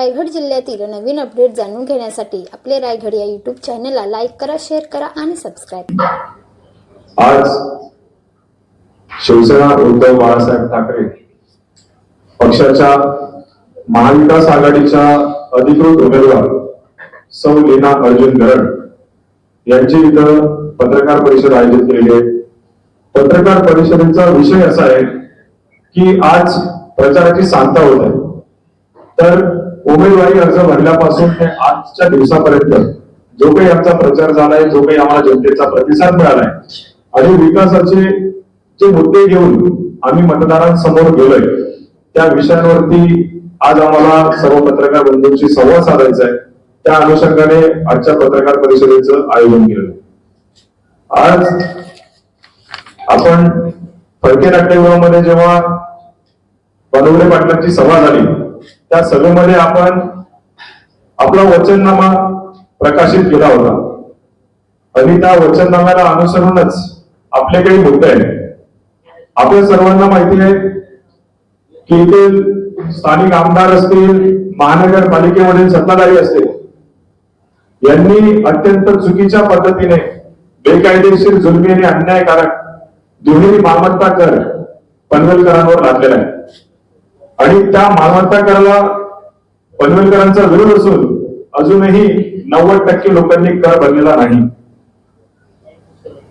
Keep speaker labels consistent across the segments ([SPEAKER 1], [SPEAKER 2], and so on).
[SPEAKER 1] रायगड जिल्ह्यातील नवीन अपडेट जाणून घेण्यासाठी आपले रायगड या यूट्यूब चॅनलला लाईक करा शेअर करा आणि सबस्क्राईब करा.
[SPEAKER 2] आज शिवसेना उद्धव बाळासाहेब ठाकरे पक्षाच्या महाविकास आघाडीच्या अधिकृत उमेदवार सौ लीना अर्जुन गरड यांची इथं पत्रकार परिषद आयोजित केलेली आहे. पत्रकार परिषदेचा विषय असा आहे की आज प्रचाराची सांगता होत आहे. तर उमेदवारी अर्ज भरल्यापासून ते आजच्या दिवसापर्यंत जो काही आमचा प्रचार झालाय जो काही आम्हाला जनतेचा प्रतिसाद मिळालाय आणि विकासाचे जे मुद्दे घेऊन आम्ही मतदारांसमोर गेलोय त्या विषयांवरती आज आम्हाला सर्व पत्रकार बंधूंशी संवाद साधायचा आहे. त्या अनुषंगाने आजच्या पत्रकार परिषदेचं आयोजन केलं. आज आपण फडके नाट्यगृहामध्ये जेव्हा बनवले पाटलांची सभा झाली त्या सभेमध्ये आपण आपला वचननामा प्रकाशित केला होता. आणि त्या वचननाम्याला अनुसरूनच आपले काही मुद्दे आहेत. आपल्या सर्वांना माहिती आहे की इथे स्थानिक आमदार असतील महानगरपालिकेमधील सत्ताधारी असतील यांनी अत्यंत चुकीच्या पद्धतीने बेकायदेशीर जुलमी आणि अन्यायकारक दुहेरी मालमत्ता कर पनवेलकरांवर लादलेला आहे. आणि त्या मालमत्ता कराला पनवेलकरांचा विरोध असून अजूनही नव्वद टक्के लोकांनी कर भरलेला नाही.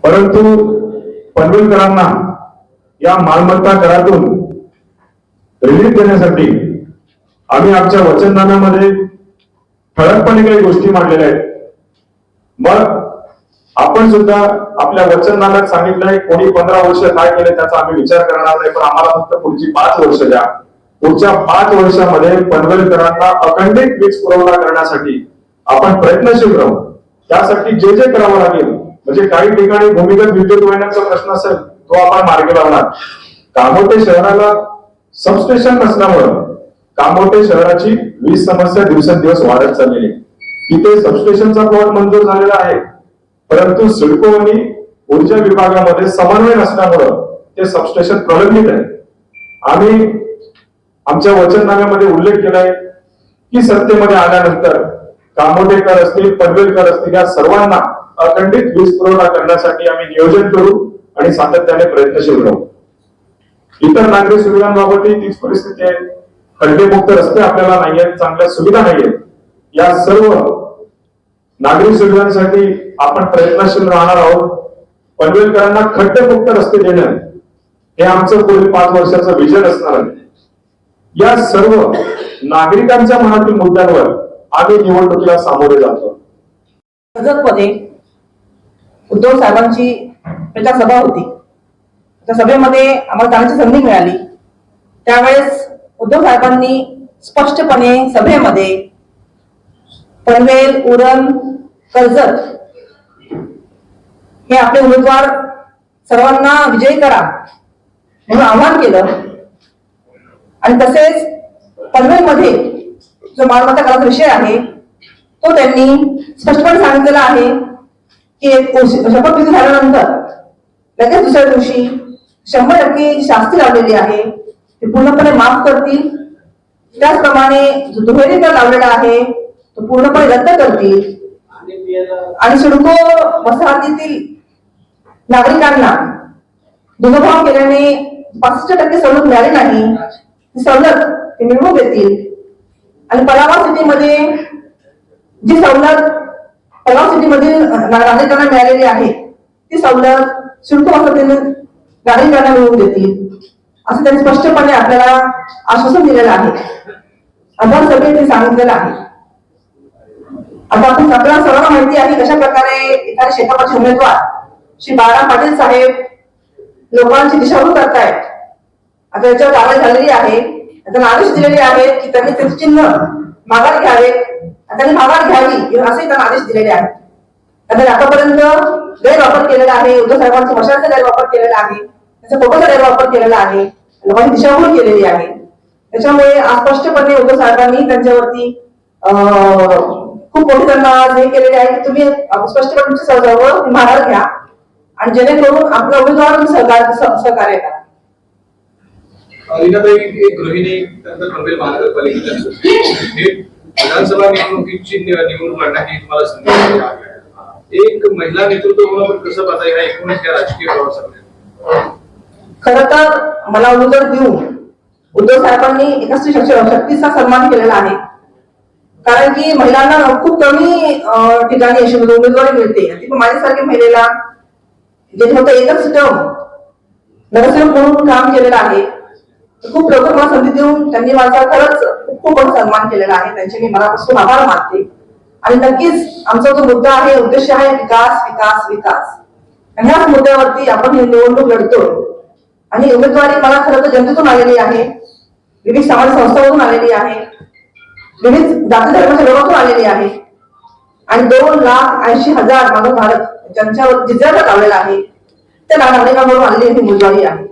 [SPEAKER 2] परंतु पनवेलकरांना या मालमत्ता करातून रिलीफ देण्यासाठी आम्ही आमच्या वचनदानामध्ये ठळकपणे काही गोष्टी मांडलेल्या आहेत. मग आपण सुद्धा आपल्या वचनदानात सांगितलंय कोणी पंधरा वर्ष काय केले त्याचा आम्ही विचार करणार नाही पण आम्हाला फक्त पुढची पाच वर्ष द्या. पुढच्या पाच वर्षामध्ये पनवेलकरांना अखंडित वीज पुरवठा करण्यासाठी आपण प्रयत्नशील राहू. त्यासाठी जे जे करावं लागेल म्हणजे काही ठिकाणी भूमिगत विद्युत वाहिन्यांचा प्रश्न असेल तो आपण मार्गी लावणार. कामोटे शहराला सबस्टेशन नसल्यामुळं कामोटे शहराची वीज समस्या दिवसेंदिवस वाढत चाललेली तिथे सबस्टेशनचा प्लॉट मंजूर झालेला आहे. परंतु सिडको आणि ऊर्जा विभागामध्ये समन्वय नसल्यामुळं ते सबस्टेशन प्रलंबित आहे. आम्ही आमच्या वचननाम्यामध्ये उल्लेख केलाय की सत्तेमध्ये आल्यानंतर कामोटेकर असतील पनवेलकर असतील या सर्वांना अखंडित वीज पुरवठा करण्यासाठी आम्ही नियोजन करू आणि सातत्याने प्रयत्नशील राहू. इतर नागरी सुविधांबाबतही तीच परिस्थिती आहे. खड्डेमुक्त रस्ते आपल्याला नाही आहेत चांगल्या सुविधा नाही आहेत या सर्व नागरी सुविधांसाठी आपण प्रयत्नशील राहणार आहोत. पनवेलकरांना खड्डेमुक्त रस्ते देणं हे आमचं पुढील पाच वर्षाचं विजन असणार आहे. या सर्व नागरिकांच्या मनातील मुद्द्यांवर आम्ही निवडणुकीला सामोरे जातो.
[SPEAKER 3] कर्जतमध्ये उद्धव साहेबांची प्रचारसभा होती. त्या सभेमध्ये आम्हाला जाण्याची संधी मिळाली. त्यावेळेस उद्धव साहेबांनी स्पष्टपणे सभेमध्ये पनवेल उरण कर्जत हे आपले उमेदवार सर्वांना विजयी करा म्हणून आवाहन केलं. आणि तसेच पनवेलमध्ये जो मालमत्ता कराचा विषय आहे तो त्यांनी स्पष्टपणे सांगितलेला आहे की शपथविधी झाल्यानंतर लगेच दुसऱ्या दिवशी शंभर टक्के जी शास्ती लावलेली आहे ती पूर्णपणे माफ करतील. त्याचप्रमाणे जो दुहेरी कर लावलेला आहे तो पूर्णपणे रद्द करतील. आणि सिडको वसाहतीतील नागरिकांना दुधभाव केल्याने पासष्ट टक्के सवलत मिळाली नाही. सवलत ते मिळवून देतील. आणि पलावा सिटीमध्ये जी सवलत पलाव सिटीमधील नागरिकांना मिळालेली आहे ती सवलत शुल्क वसुलीतील नागरिकांना मिळवून देतील. असं त्यांनी स्पष्टपणे आपल्याला आश्वासन दिलेलं आहे. आधार सगळे ते सांगितलेलं आहे. आता आपण आपल्याला सर्वांना माहिती आहे कशा प्रकारे एखाद्या शेतापाचे उमेदवार श्री बाळा पाटील साहेब लोकांची दिशाभूल करतायत. आता याच्यावर कारवाई झालेली आहे. आता आदेश दिलेले आहेत की त्यांनी त्यांचे चिन्ह माघार घ्यावे. आणि त्यांनी माघार घ्यावी असे त्यांना आदेश दिलेले आहेत. त्यांनी आतापर्यंत गैरवापर केलेला आहे उद्धव साहेबांच्या मशालचा गैरवापर केलेला आहे त्याचा फोटोचा गैरवापर केलेला आहे लोकांची दिशाभूल केलेली आहे. त्याच्यामुळे स्पष्टपणे उद्धव साहेबांनी त्यांच्यावरती अं, खूप मोठे त्यांना हे केलेले आहे की तुम्ही स्पष्टपणे तुमच्या सहजावर माघार घ्या. आणि जेणेकरून आपला उमेदवार सहकार्य करा.
[SPEAKER 4] रीनाताई एक गृहिणी त्यानंतर पनवेल महानगरपालिकेच्या हे विधानसभा निवडणुकीची निवडणूक लढण्याची तुम्हाला संधी एक महिला नेतृत्व म्हणून आपण कसं पाहता येईल एकूणच या राजकीय प्रवासामध्ये
[SPEAKER 3] खर तर मला उदर देऊन उद्धव साहेबांनी एका स्त्री शक्तीचा सन्मान केलेला आहे. कारण की महिलांना खूप कमी ठिकाणी अशी म्हणजे उमेदवारी मिळते. माझ्यासारख्या महिलेला जे फक्त एकच टर्म नगरसेवक म्हणून काम केलेलं आहे. खूप लवकर मला संधी देऊन त्यांनी माझा खरंच खूप खूप सन्मान केलेला आहे. त्यांचे मी मनापासून आभार मानते. आणि नक्कीच आमचा जो मुद्दा आहे उद्देश आहे विकास विकास विकास. आणि ह्याच मुद्द्यावरती आपण ही निवडणूक लढतो आणि उमेदवारी मला खरं तर जनतेतून आलेली आहे. विविध समाज संस्थांमधून आलेली आहे. विविध जाती धर्माच्या लोकांतून आलेली आहे. आणि दोन लाख ऐंशी हजार माझं भारत ज्यांच्यावर जिजाला लावलेला आहे त्या नागरिकांकडून आलेली ही उमेदवारी आहे.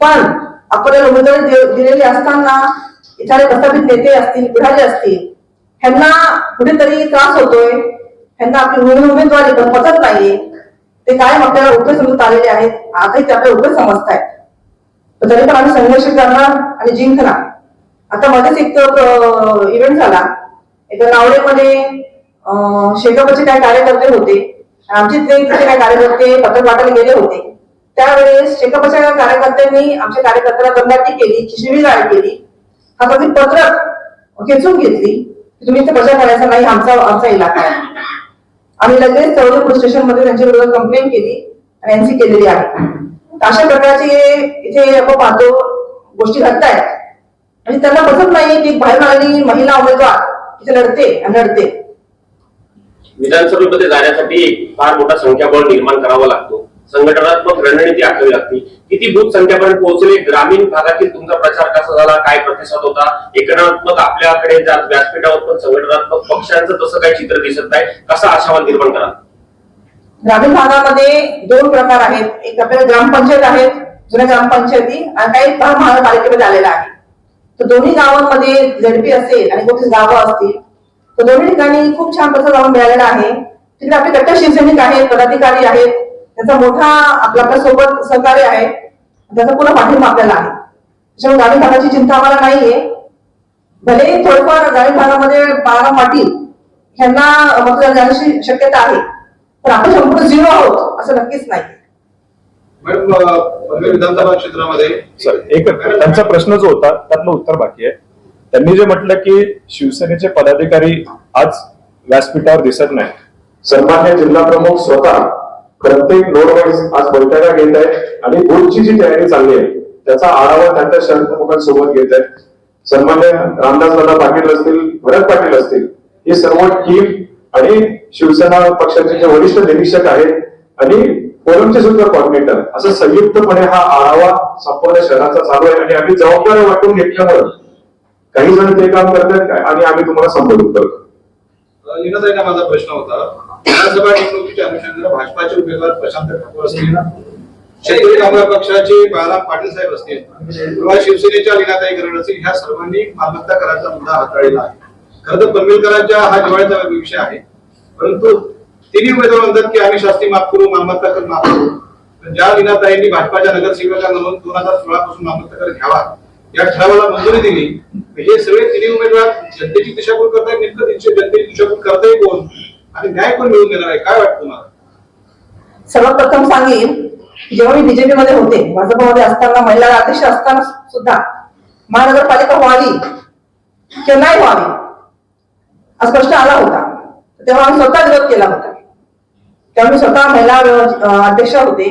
[SPEAKER 3] पण आपल्याला उमेदवारी दिलेली असताना इथारे प्रस्थापित नेते असतील पुढारी असतील ह्यांना कुठेतरी त्रास होतोय ह्यांना आपली उमेदवारी पण पचत नाहीये. ते कायम आपल्याला उभे समजत आलेले आहेत. आजही ते आपल्याला उभे समजतायत. पण तरी पण आम्ही संघर्ष करणार आणि जिंकणार. आता मध्येच एक इव्हेंट झाला. एका नावडेमध्ये शेकापचे काही कार्यकर्ते होते. आमचे ते तिथे काही कार्यकर्ते पत्र वाटायला गेले होते. त्यावेळेस शेकापच्या कार्यकर्त्यांनी आमच्या कार्यकर्त्याला दमदाटी केली शिवीगाळ केली. हातातील पत्रक खेचून घेतली की तुम्ही इथे प्रचार करायचा नाही आमचा आमचा इलाका आहे. आम्ही लगेच चौदा पोलीस स्टेशनमध्ये त्यांच्या विरोधात कंप्लेंट केली आणि एनसी केलेली आहे. अशा प्रकारचे इथे आपण पाहतो गोष्टी घडत आहेत त्यांना बसत नाही की बाहेर आलेली महिला उमेदवार इथे लढते आणि लढते
[SPEAKER 5] विधानसभेमध्ये जाण्यासाठी फार मोठा संख्याबळ निर्माण करावा लागतो. संघटनात्मक रणनीती आखावी लागते किती बूथ संख्यापर्यंत पोहोचले? ग्रामीण भागातील तुमचा प्रचार कसा झाला? काय प्रतिसाद होता? एकनात्मक आपल्याकडे ज्या व्यासपीठावर पण संघटनात्मक पक्षांचं तसं काही चित्र दिसत नाही. कसा आशावाद निर्माण करा
[SPEAKER 3] ग्रामीण भागामध्ये दोन प्रकार आहेत. एक आपल्याला ग्रामपंचायत आहेत जुन्या ग्रामपंचायती आणि काही भाग महानगरपालिकेमध्ये आलेला आहे. तर दोन्ही गावांमध्ये झडपी असेल आणि कोणती गावं असतील तर दोन्ही ठिकाणी खूप छान प्रसाद मिळालेला आहे. तिकडे आपले गट शिवसैनिक आहेत पदाधिकारी आहेत. त्याचा मोठा आपल्या आपल्यासोबत सहकार्य आहे. त्याचा पूर्ण पाठिंबा आपल्याला आहे. त्याच्यामुळे ग्रामीण भागाची चिंता आम्हाला नाहीये. भले थोडंफार ग्रामीण भागामध्ये बाळाराम पाटील यांना मतदान जाण्याची शक्यता आहे पण आपण संपूर्ण झिरो आहोत असं नक्कीच नाही.
[SPEAKER 4] विधानसभा क्षेत्रामध्ये
[SPEAKER 2] एक त्यांचा प्रश्न जो होता त्यातलं उत्तर बाकी आहे. त्यांनी जे म्हटलं की शिवसेनेचे पदाधिकारी आज व्यासपीठावर दिसत नाही सन्मान्य जिल्हा प्रमुख स्वतः प्रत्येक नोड वाईज आज बैठका घेत आहेत आणि बोर्डची जी तयारी चालली आहे त्याचा आढावा त्यांच्या शहरप्रमुखांसोबत घेत आहेत. सन्मान्य रामदास दादा पाटील असतील भरत पाटील असतील हे सर्व टीम आणि शिवसेना पक्षाचे जे वरिष्ठ निरीक्षक आहेत आणि फोरमचे सुद्धा कॉर्डिनेटर असं संयुक्तपणे हा आढावा संपूर्ण शहराचा चालू आहे आणि आम्ही जबाबदारी वाटून घेतल्यामुळे काही जण ते काम करतात आणि आम्ही तुम्हाला संबोधित करतो.
[SPEAKER 4] लीनाताईंना माझा प्रश्न होता. विधानसभा निवडणुकीच्या अनुषंगाने भाजपाचे उमेदवार प्रशांत ठाकूर असतील शेतकरी कामगार पक्षाचे बाळाराम पाटील साहेब असतील किंवा शिवसेनेच्या विनाताई गरड असतील ह्या सर्वांनी मालमत्ता कराचा मुद्दा हाताळलेला आहे. खरं तर पनवेलकरांच्या हा जिवाळ्याचा विषय आहे. परंतु तिन्ही उमेदवार म्हणतात की आम्ही शास्त्री माफ करू मालमत्ता कर माफ करू. ज्या विनाताईंनी भाजपाच्या नगरसेविका म्हणून दोन हजार सोळा पासून मालमत्ता कर घ्यावा या ठरावाला मंजुरी दिली. हे सगळे तिन्ही उमेदवार जनतेची दिशाभूल करताय नेमकं त्यांची जनतेची दिशाभूल करताय कोण? आणि न्याय कोण मिळून देणार आहे? काय वाटतं तुम्हाला?
[SPEAKER 3] सर्वप्रथम सांगेन जेव्हा मी बीजेपी मध्ये होते भाजपमध्ये असताना महिला अध्यक्ष असताना सुद्धा महानगरपालिका व्हावी किंवा नाही व्हावी हा प्रश्न आला होता. तेव्हा आम्ही स्वतः विरोध केला होता. तेव्हा मी स्वतः महिला अध्यक्ष होते.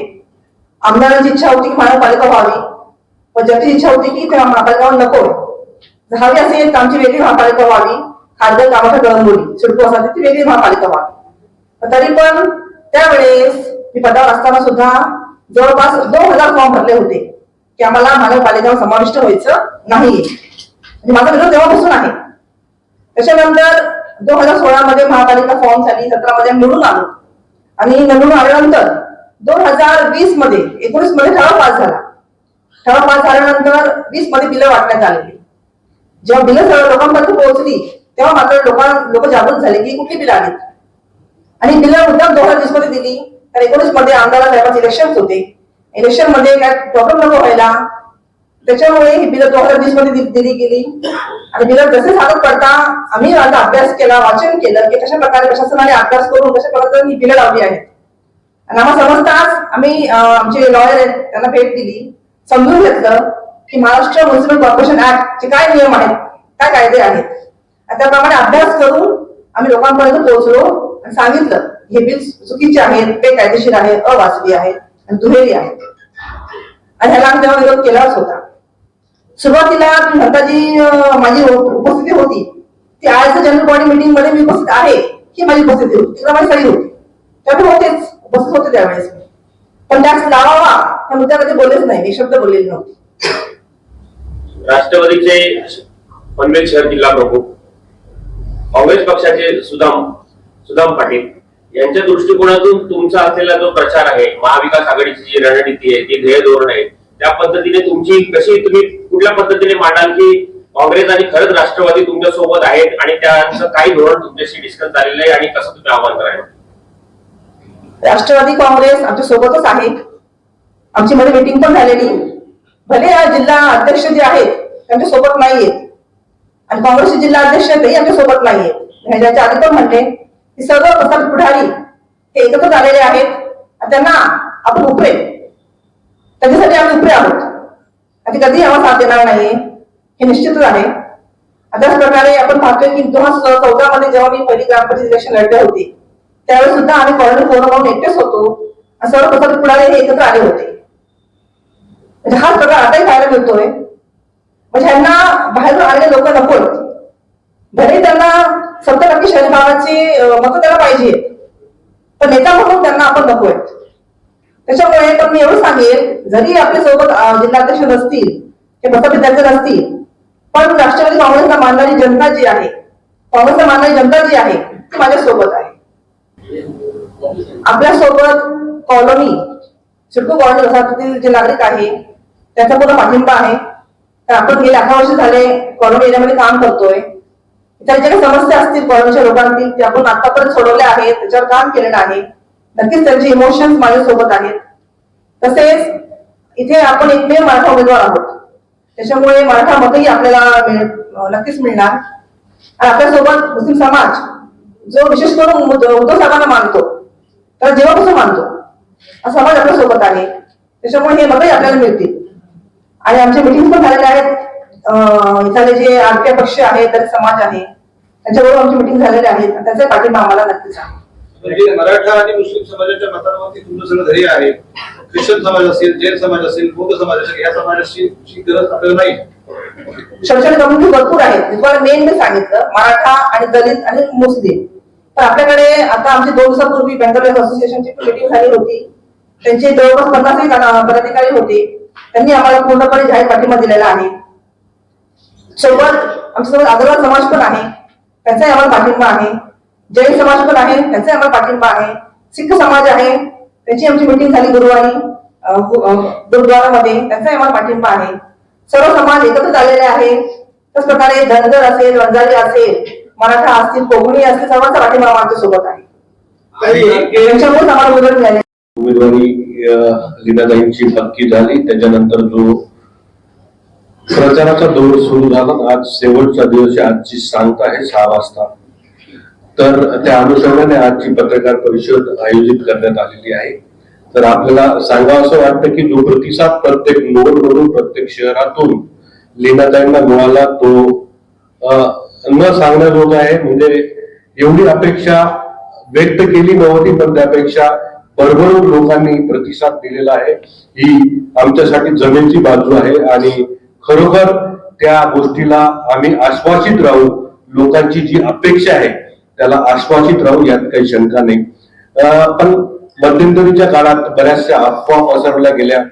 [SPEAKER 3] आमदारांची इच्छा होती की महानगरपालिका व्हावी. पण ज्याची इच्छा होती की त्या महापालिका नको. हवी असेल तर आमची वेगळी महापालिका व्हावी खासदार कामाच्या गळंबोली सिडको असा ती वेगळी महापालिका व्हावी तरी पण त्यावेळेस मी पदावर असताना सुद्धा जवळपास दोन हजार फॉर्म भरले होते की आम्हाला महानगरपालिकेवर समाविष्ट व्हायचं नाहीये म्हणजे माझा विरोध तेव्हापासून आहे. त्याच्यानंतर दोन हजार सोळा मध्ये महापालिका फॉर्म झाली सतरा मध्ये निवडून आलो. आणि निवडून आल्यानंतर दोन हजार वीसमध्ये एकोणीसमध्ये ठराव पास झाला. ठराव पास झाल्यानंतर वीसमध्ये बिलं वाटण्यात आलेली. जेव्हा बिलं सर्व लोकांपर्यंत पोहोचली तेव्हा मात्र लोकांना लोक जागृत झाले की कुठली बिलं आली. आणि बिलं मुद्दाम दोन हजार वीसमध्ये दिली तर एकोणीसमध्ये आमदार साहेबांचे इलेक्शन होते. इलेक्शनमध्ये काय प्रॉब्लेम नको व्हायला. त्याच्यामुळे ही बिलं दोन हजार वीसमध्ये दिली गेली. आणि बिलं जसे सादर करता आम्ही माझा अभ्यास केला वाचन केलं की कशा प्रकारे प्रशासनाने अभ्यास करून कशा प्रकारे ही बिलं लावली आहेत. आणि आम्हाला समजताच आम्ही आमचे लॉयर आहेत त्यांना भेट दिली. समजून घेतलं की महाराष्ट्र म्युन्सिपल कॉर्पोरेशन ऍक्ट चे काय नियम आहेत काय कायदे आहेत? त्याप्रमाणे अभ्यास करून आम्ही लोकांपर्यंत पोहोचलो आणि सांगितलं हे बिल चुकीचे आहेत बेकायदेशीर आहे अवाजवी आहे आणि दुहेरी आहे. आणि ह्याला आम्ही तेव्हा विरोध केलाच होता. सुरुवातीला तुम्ही जी माझी उपस्थिती होती. ती आज जनरल बॉडी मीटिंगमध्ये मी उपस्थित आहे ही माझी उपस्थिती होती. तिला माझी सही होती. त्यामुळे होतेच उपस्थित होते त्यावेळेस मी. पण त्याच लावावा त्या मुद्द्यामध्ये बोललेच नाही एक शब्द बोललेली नव्हती.
[SPEAKER 5] राष्ट्रवादीचे पनवेल शहर जिल्हा प्रमुख काँग्रेस पक्षाचे सुदाम सुदाम पाटील यांच्या दृष्टिकोनातून तुमचा असलेला जो प्रचार आहे महाविकास आघाडीची जी रणनीती आहे ती ध्येय धोरण आहे त्या पद्धतीने तुमची कशी तुम्ही कुठल्या पद्धतीने मांडाल की काँग्रेस आणि खरंच राष्ट्रवादी तुमच्यासोबत आहेत आणि त्यांचं काही धोरण तुमच्याशी डिस्कस झालेलं आहे आणि कसं तुम्ही आव्हान कराल
[SPEAKER 3] राष्ट्रवादी काँग्रेस आमच्या सोबतच आहे. आमची मध्ये मीटिंग पण झालेली. भले या जिल्हा अध्यक्ष जे आहेत त्यांच्यासोबत नाहीयेत आणि काँग्रेसचे जिल्हा अध्यक्ष तेही आमच्यासोबत नाहीयेत ह्याच्या आधी पण म्हणते की सर्व प्रसाद पुढारी हे एकत्र आलेले आहेत. त्यांना आपण उपरे त्याच्यासाठी आम्ही उपरे आहोत. आणि कधी आम्हाला साथ देणार नाही हे निश्चितच आहे. आणि त्याच प्रकारे आपण पाहतोय की दोन हजार चौदा मध्ये जेव्हा मी पहिली ग्रामपंचायत इलेक्शन लढले होते त्यावेळेस सुद्धा आम्ही कॉलनी फोन म्हणून एकटेच होतो. आणि सर्व प्रसाद पुढारी हे एकत्र आले होते. म्हणजे हाच प्रकार आताही पाहायला मिळतोय. म्हणजे ह्यांना बाहेरून आलेले लोक नको भले त्यांना सत्तर टक्के शहरी भागाची मतं त्याला पाहिजे. पण नेता म्हणून त्यांना आपण नकोय. त्याच्यामुळे तर मी एवढं सांगेल जरी आपल्यासोबत जिल्हाध्यक्ष नसतील ते प्रस्थापित नसतील पण राष्ट्रवादी काँग्रेसला मानणारी जनता जी आहे काँग्रेसला मानणारी जनता जी आहे ती माझ्या सोबत आहे. आपल्यासोबत कॉलनी सिडको कॉलनी वसाहतीतील जे नागरिक आहे त्याचा पूर्ण पाठिंबा आहे. तर आपण गेले अठरा वर्ष झाले कॉलनी एरियामध्ये काम करतोय. इतर ज्या काही समस्या असतील कॉलनीच्या लोकांतील ते आपण आतापर्यंत सोडवल्या आहेत. त्याच्यावर काम केलेलं आहे. नक्कीच त्यांचे इमोशन्स माझ्यासोबत आहेत. तसेच इथे आपण एकमेव मराठा उमेदवार आहोत. त्याच्यामुळे मराठा मतही आपल्याला नक्कीच मिळणार. आणि आपल्यासोबत मुस्लिम समाज जो विशेष करून उद्धव साहेबांना मानतो तर जेव्हापासून मानतो हा समाज आपल्यासोबत आहे. त्याच्यामुळे हे मतही आपल्याला मिळतील. आणि आमच्या मिटिंग पण झालेल्या आहेत. इथले जे आरपीआय पक्ष आहे दलित समाज आहे त्यांच्याबरोबर आमची मिटिंग झालेल्या आहेत. आणि त्याचा पाठिंबा आम्हाला नक्कीच आहे.
[SPEAKER 4] म्हणजे मराठा आणि मुस्लिम समाजाच्या मतांवरती तुमचं सगळं धैर्य आहे. ख्रिश्चन समाज असेल जैन समाज असेल बौद्ध समाज असेल या समाजाची गरज आपल्याला नाही.
[SPEAKER 3] शैक्षणिक कम्युनिटी भरपूर आहेत. तुम्हाला मेन मी सांगितलं मराठा आणि दलित आणि मुस्लिम. तर आपल्याकडे आता आमची दोन दिवसापूर्वी बेंगलोर असोसिएशनची मीटिंग झाली होती. त्यांचे जवळपास पन्नासही जण पदाधिकारी होते. त्यांनी आम्हाला पूर्णपणे जाहीर पाठिंबा दिलेला आहे. सोबत आमच्यासोबत अग्रवाल समाज पण आहे. त्यांचाही आम्हाला पाठिंबा आहे. जैन समाज पण आहे. त्यांचाही आम्हाला पाठिंबा आहे. सिख समाज आहे. त्यांची आमची मीटिंग झाली गुरुवारी गुरुद्वारामध्ये. त्यांचाही आम्हाला पाठिंबा आहे. सर्व समाज एकत्र आलेले आहे. त्याच प्रकारे धनगर असेल वंजारी असेल मराठा असतील कोकणी असतील सर्वांचा पाठिंबा आमच्यासोबत आहे त्यांच्यामुळेच आम्हाला उमेदवार मिळाले
[SPEAKER 6] लीनाताईंची पक्की झाली. त्याच्यानंतर जो प्रचाराचा दौर सुरू झाला आज शेवटचा दिवस आजची सांगता आहे सहा वाजता. तर त्या अनुषंगाने आजची पत्रकार परिषद आयोजित करण्यात आलेली आहे. तर आपल्याला सांगावं असं वाटतं की जो प्रतिसाद प्रत्येक नोडमधून प्रत्येक शहरातून लीनाताईंना मिळाला तो न सांगण्याजोगा आहे. म्हणजे एवढी अपेक्षा व्यक्त केली नव्हती पण त्यापेक्षा भरभरून लोकांनी प्रतिसाद दिलेला आहे. ही आमच्यासाठी जमेची बाजू आहे आणि खरोखर त्या गोष्टीला आम्ही आश्वासित राहू. लोकांची जी अपेक्षा आहे त्याला आश्वासित राहू यात काही शंका नाही. पण मध्यंतरीच्या काळात बऱ्याचशा अफवा पसरवल्या गेल्या.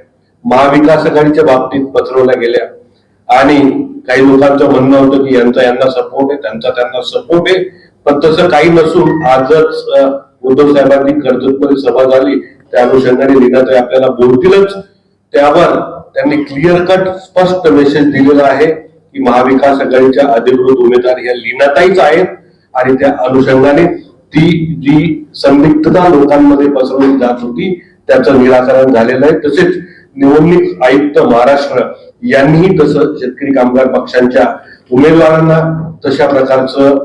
[SPEAKER 6] महाविकास आघाडीच्या बाबतीत पसरवल्या गेल्या. आणि काही लोकांचं म्हणणं होतं की यांचा यांना सपोर्ट आहे त्यांचा त्यांना सपोर्ट आहे. पण तसं काही नसून आजच उद्धव साहेबांनी कर्जतमध्ये सभा झाली त्या अनुषंगाने लिहिण्यात आपल्याला बोलतीलच. त्यावर त्यांनी क्लिअर कट स्पष्ट मेसेज दिलेला आहे की महाविकास आघाडीच्या अधिकृत उमेदवार या लिनाताईच आहेत आणि त्या अनुषंगाने ती जी संदिग्धता लोकांमध्ये पसरवली जात होती त्याचं निराकरण झालेलं आहे. तसेच निवडणूक आयुक्त महाराष्ट्र यांनीही तसं शेतकरी कामगार पक्षांच्या उमेदवारांना तशा प्रकारचं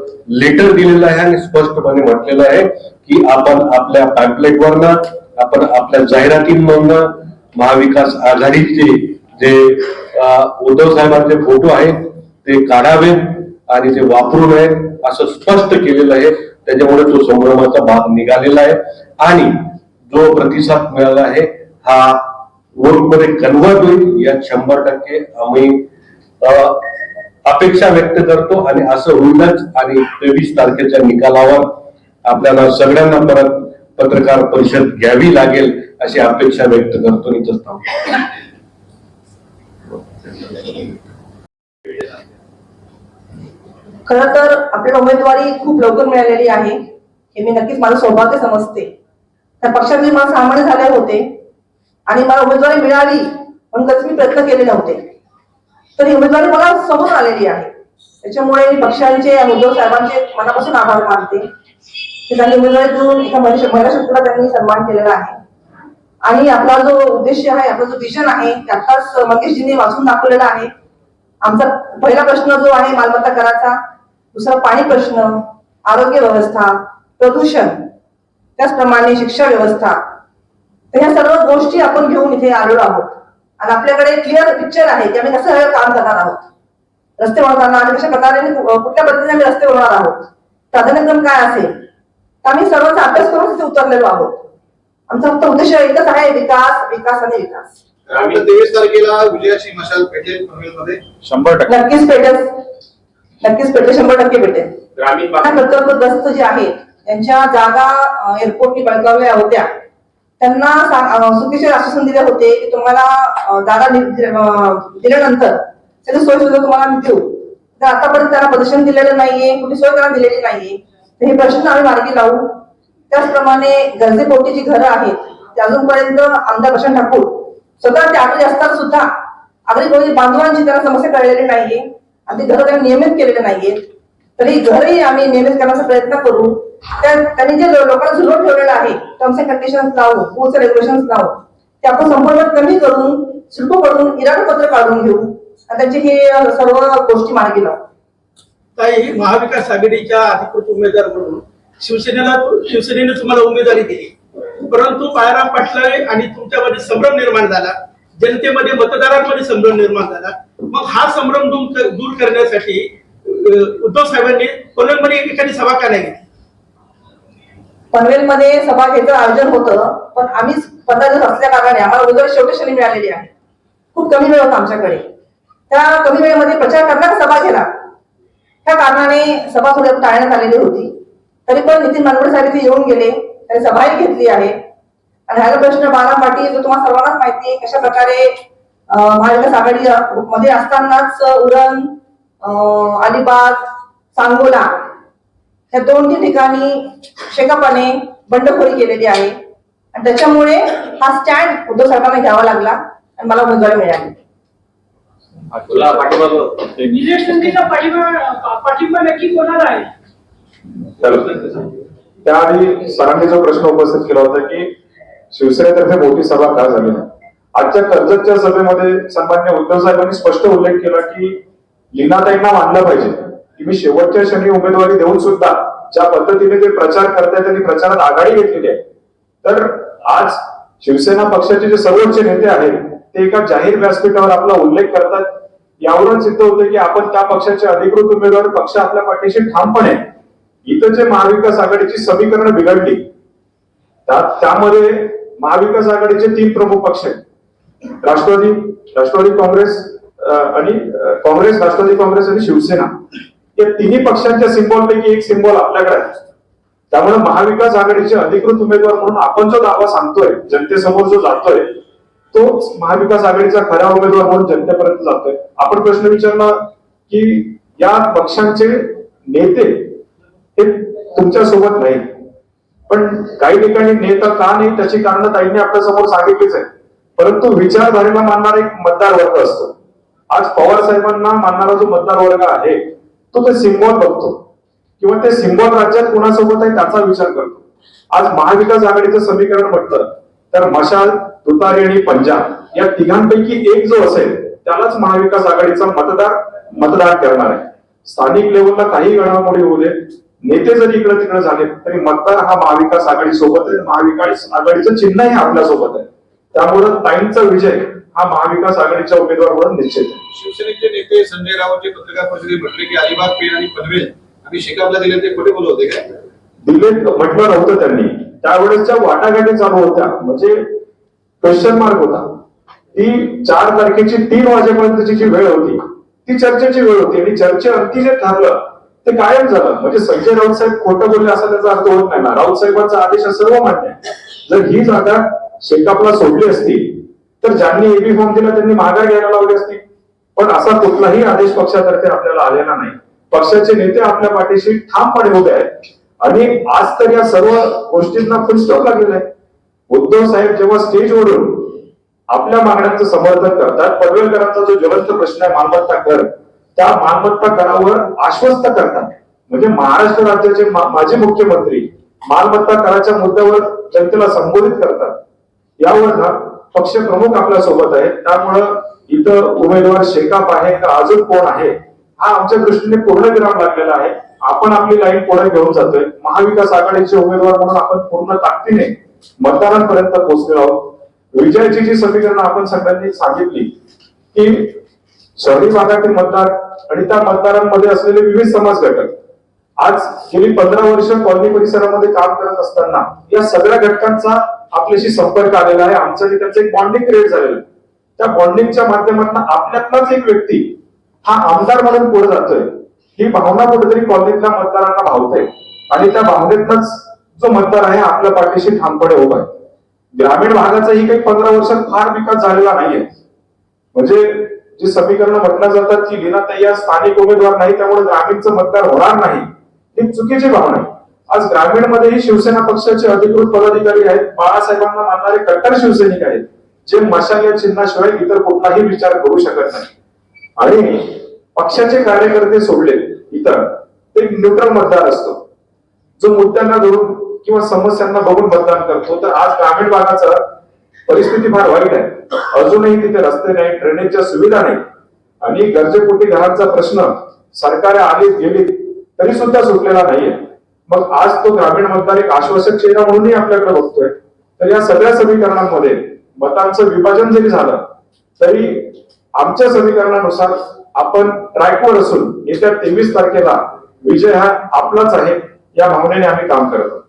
[SPEAKER 6] लेटर दिलेलं आहे आणि स्पष्टपणे म्हटलेलं आहे की आपण आपल्या पॅम्पलेटवरनं आपण आपल्या जाहिरातींमधनं महाविकास आघाडीचे जे उद्धव साहेबांचे फोटो आहेत ते काढावेत आणि ते वापरू नयेत असं स्पष्ट केलेलं आहे. त्याच्यामुळे तो संभ्रमाचा भाग निघालेला आहे. आणि जो प्रतिसाद मिळाला आहे हा वोटमध्ये कन्वर्ट होईल यात शंभर टक्के आम्ही अपेक्षा व्यक्त करतो आणि असं होईलच. आणि तेवीस तारखेच्या निकालावर आपल्याला सगळ्यांना परत पत्रकार परिषद घ्यावी लागेल अशी अपेक्षा व्यक्त करतो इथंच थांबतो.
[SPEAKER 3] खरं तर आपल्याला उमेदवारी खूप लवकर मिळालेली आहे. हे मी नक्कीच माझं सौभाग्य समजते. त्या पक्षाचे मला सामान्य झाले होते आणि मला उमेदवारी मिळाली म्हणून कधीच मी प्रयत्न केले नव्हते. तर ही उमेदवारी मला समोर आलेली आहे. त्याच्यामुळे मी पक्षांचे आणि उद्धव साहेबांचे मनापासून आभार मानते. की त्यांनी उमेदवारी देऊन एका महिला महिला शक्तीला त्यांनी सन्मान केलेला आहे. आणि आपला जो उद्देश आहे आपला जो विजन आहे ते मंगेशजींनी वाचून दाखवलेला आहे. आमचा पहिला प्रश्न जो आहे मालमत्ता कराचा. दुसरा पाणी प्रश्न आरोग्य व्यवस्था प्रदूषण. त्याचप्रमाणे शिक्षा व्यवस्था. ह्या सर्व गोष्टी आपण घेऊन इथे आलेलो आहोत. आणि आपल्याकडे क्लिअर पिक्चर आहे की आम्ही कसं हे काम करणार आहोत. रस्ते बनवताना आणि कशा प्रकारे कुठल्या पद्धतीने आम्ही रस्ते बनवणार आहोत. प्राधान्यक्रम काय असेल? तर आम्ही सर्वांचा अभ्यास करून तिथे उतरलेलो आहोत. आमचा फक्त उद्देश एकच आहे विकास विकास आणि विकास.
[SPEAKER 4] आम्ही तेवीस तारखेला विजयाची मशाल पेटेल पनवेलमध्ये.
[SPEAKER 2] शंभर टक्के.
[SPEAKER 3] नक्कीच पेटेल. नक्कीच पेटेल शंभर टक्के पेटेल.
[SPEAKER 5] ग्रामीण
[SPEAKER 3] आता
[SPEAKER 5] भागात
[SPEAKER 3] प्रकल्पग्रस्त जे आहेत त्यांच्या जागा अ, एअरपोर्टनी बळकावल्या होत्या. त्यांना चुकीचे सुखीचे आश्वासन दिले होते की तुम्हाला दादा दिल्यानंतर सगळी सोय सुद्धा तुम्हाला आम्ही देऊ. तर आतापर्यंत त्यांना प्रदर्शन दिलेलं नाहीये कुठे सोय त्यांना दिलेली नाहीये. तर हे प्रश्न आम्ही मार्गी लावू. त्याचप्रमाणे गरजेपोटी जी घरं आहेत ते अजूनपर्यंत आमदार प्रशांत ठाकूर स्वतः ते आगरी असतात सुद्धा आगरी कोणी बांधवांची त्यांना समस्या कळलेली नाहीये. आणि ती घरं त्यांनी नियमित केलेले नाहीये तरी घरही आम्ही नियमित करण्याचा प्रयत्न करू. त्यांनी जे लोकांना झुलवून ठेवलेलं आहे टर्म्स अँड कंडिशन्स लावू रूल्स रेग्युलेशन लावू ते आपण संपूर्ण कमी करून शुल्क करून इराणपत्र काढून घेऊ. आणि त्यांची हे सर्व गोष्टी मार्गी लावू.
[SPEAKER 7] काही महाविकास आघाडीच्या अधिकृत उमेदवार म्हणून शिवसेनेला शिवसेनेने तुम्हाला उमेदवारी दिली. परंतु बाळाराम पाटलाे आणि तुमच्यामध्ये संभ्रम निर्माण झाला. जनतेमध्ये मतदारांमध्ये संभ्रम निर्माण झाला. मग हा संभ्रम दूर करण्यासाठी उद्धव साहेबांनी पनवेलमध्ये एखादी सभा का नाही घेतली.
[SPEAKER 3] पनवेलमध्ये सभा घ्यायचं आयोजन होतं पण आम्ही पदाधिक दिवस असल्या कारणाने आम्हाला उमेदवारी शेवटी शनी मिळालेली आहे. खूप कमी वेळ होता आमच्याकडे. त्या कमी वेळेमध्ये प्रचार करणार सभा घेणार. त्या कारणाने सभा थोडी टाळण्यात आलेली होती. तरी पण नितीन मानवडे साहेब इथे येऊन गेले त्यांनी सभाही घेतली आहे. आणि हा प्रश्न बारा पाटील जो तुम्हाला सर्वांनाच माहिती आहे कशा प्रकारे महाविकास आघाडी मध्ये असतानाच उरण अलिबाग सांगोला या दोन तीन ठिकाणी शेकापाने बंडखोरी केलेली आहे. आणि त्याच्यामुळे हा स्टँड उद्धव साहेबांना घ्यावा लागला आणि मला उमेदवारी मिळाली.
[SPEAKER 8] निलेश पाठिंबा पाठिंबा नक्की कोणाला आहे?
[SPEAKER 2] तर त्याआधी सरांनी जो प्रश्न उपस्थित केला होता की शिवसेनेतर्फे मोठी सभा का झाली नाही? आजच्या कर्जतच्या सभेमध्ये सन्मान्य उद्धव साहेबांनी स्पष्ट उल्लेख केला की लीनाताईंना मानलं पाहिजे. की मी शेवटच्या क्षणी उमेदवारी देऊन सुद्धा ज्या पद्धतीने ते प्रचार करतायत त्यांनी प्रचारात आघाडी घेतलेली आहे तर आज शिवसेना पक्षाचे जे सर्वोच्च नेते आहेत ते एका जाहीर व्यासपीठावर आपला उल्लेख करतात. यावरून सिद्ध होतं की आपण त्या पक्षाचे अधिकृत उमेदवार पक्ष आपल्या पाठीशी ठामपणे आहे. इथं जे महाविकास आघाडीची समीकरण बिघडली त्यामध्ये महाविकास आघाडीचे तीन प्रमुख पक्ष आहेत. राष्ट्रवादी राष्ट्रवादी काँग्रेस आणि काँग्रेस राष्ट्रवादी काँग्रेस आणि शिवसेना या तिन्ही पक्षांच्या सिम्बॉल पैकी एक सिम्बॉल आपल्याकडे आहे. त्यामुळे महाविकास आघाडीचे अधिकृत उमेदवार म्हणून आपण जो दावा सांगतोय जनतेसमोर जो जातोय तो महाविकास आघाडीचा खरा उमेदवार म्हणून जनतेपर्यंत जातोय. आपण प्रश्न विचारला की या पक्षांचे नेते हे तुमच्यासोबत नाही. पण काही ठिकाणी नेता का नाही त्याची कारण ताईंनी आपल्यासमोर सांगितलीच आहे परंतु विचारधारेला मानणारा एक मतदार वर्ग असतो. आज पवार साहेबांना मानणारा जो मतदार वर्ग आहे तो ते सिम्बॉल बघतो. किंवा ते सिम्बॉल राज्यात कोणासोबत आहे त्याचा विचार करतो. आज महाविकास आघाडीचं समीकरण म्हटलं तर मशाल तुतारी आणि पंजाब या तिघांपैकी एक जो असेल त्यालाच महाविकास आघाडीचा मतदार मतदान करणार आहे. स्थानिक लेवलला काही घडामोडी होऊ दे नेते जरी इकडे तिकडे झाले तरी मतदार हा महाविकास आघाडी सोबत आहे. महाविकास आघाडीचं चिन्हही आपल्यासोबत आहे. त्यामुळे ताईंचा विजय हा महाविकास आघाडीच्या उमेदवारावर निश्चित आहे.
[SPEAKER 4] शिवसेनेचे नेते संजय राऊत जे पत्रकार परिषदेत म्हटले की अलिबाग पेण आणि पनवेल आम्ही शेकापला दिले ते खोटे बोलत होते काय?
[SPEAKER 2] दिले म्हटलं नव्हतं त्यांनी. त्यावेळेसच्या वाटाघाटी चालू होत्या. म्हणजे क्वेश्चन मार्क होता. ती चार तारखेची तीन वाजेपर्यंतची जी वेळ होती ती चर्चेची वेळ होती. आणि चर्चेअंती जे ठरलं ते कायम झालं. म्हणजे संजय राऊत साहेब खोटं बोलले असा त्याचा अर्थ होत नाही ना. राऊत साहेबांचा आदेश सर्व मान्य आहे. जर ही जागा शेकापला सोडली असती तर ज्यांनी एबी फॉर्म दिला त्यांनी माघार घ्यायला लावली असती. पण असा कुठलाही आदेश पक्षातर्फे आपल्याला आलेला नाही. पक्षाचे नेते आपल्या पाठीशी ठामपणे उभे आहेत. आणि आज तर या सर्व गोष्टींना फुल स्टॉप लागलेला आहे. उद्धव साहेब जेव्हा स्टेजवरून आपल्या मागण्यांचं समर्थन करतात पनवेलकरांचा जो ज्वलंत प्रश्न आहे मालमत्ता कर त्या मालमत्ता करावर आश्वस्त करतात. म्हणजे महाराष्ट्र राज्याचे माजी मुख्यमंत्री मालमत्ता कराच्या मुद्द्यावर जनतेला संबोधित करतात. यावर ना पक्ष प्रमुख आपल्यासोबत आहेत. त्यामुळं इथं उमेदवार शेकाप आहे का अजून कोण आहे हा आमच्या दृष्टीने पूर्ण विराम लागलेला आहे. आपण आपली लाईन पुढे घेऊन जातोय. महाविकास आघाडीचे उमेदवार म्हणून आपण पूर्ण ताकदीने मतदारांपर्यंत पोहोचलेलो आहोत. विजयाची जी समीकरण आपण सगळ्यांनी सांगितली की शहरी भागातील मतदार आणि त्या मतदारांमध्ये असलेले विविध समाज घटक आज गेली पंधरा वर्ष कॉलनी परिसरामध्ये काम करत असताना या सगळ्या घटकांचा आपल्याशी संपर्क आलेला आहे. आमचं आणि त्यांचं एक बॉन्डिंग क्रिएट झालेलं आहे. त्या बॉन्डिंगच्या माध्यमातून आपल्यातलाच एक व्यक्ती हा आमदार म्हणून पुढे जातोय. ही भावना कुठेतरी कॉलनीतल्या मतदारांना भावते. आणि त्या भावनेतनच जो मतदार आहे आपल्या पाठीशी ठामपणे उभा आहे. ग्रामीण भागाचाही काही पंधरा वर्षात फार विकास झालेला नाहीये. म्हणजे जी समीकरण म्हटल्या जातात की विना या स्थानिक उमेदवार नाही त्यामुळे ग्रामीणचं मतदार होणार नाही ही चुकीची भावना आहे. आज ग्रामीण मध्येही शिवसेना पक्षाचे अधिकृत पदाधिकारी आहेत. बाळासाहेबांना मानणारे कट्टर शिवसैनिक आहेत. जे मशाल या चिन्हाशिवाय इतर कुठलाही विचार करू शकत नाही. आणि पक्षाचे कार्यकर्ते सोडले इतर ते न्यूट्रल मतदार असतो. जो मुद्द्यांना धरून किंवा समस्यांना बघून मतदान करतो. तर आज ग्रामीण भागाचा परिस्थिती फार वाईट आहे. अजूनही तिथे रस्ते नाही ड्रेनेजच्या सुविधा नाही. आणि गरजेपोटी घरांचा प्रश्न सरकार आली गेली तरी सुद्धा सुटलेला नाहीये. मग आज तो ग्रामीण मतदार एक आश्वासक चेहरा म्हणूनही आपल्याकडे बघतोय. तर या सगळ्या समीकरणांमध्ये मतांचं विभाजन जरी झालं तरी आमच्या समीकरणानुसार आपण ट्रॅकवर असून येत्या तेवीस तारखेला विजय हा आपलाच आहे या भावनेने आम्ही काम करत आहोत.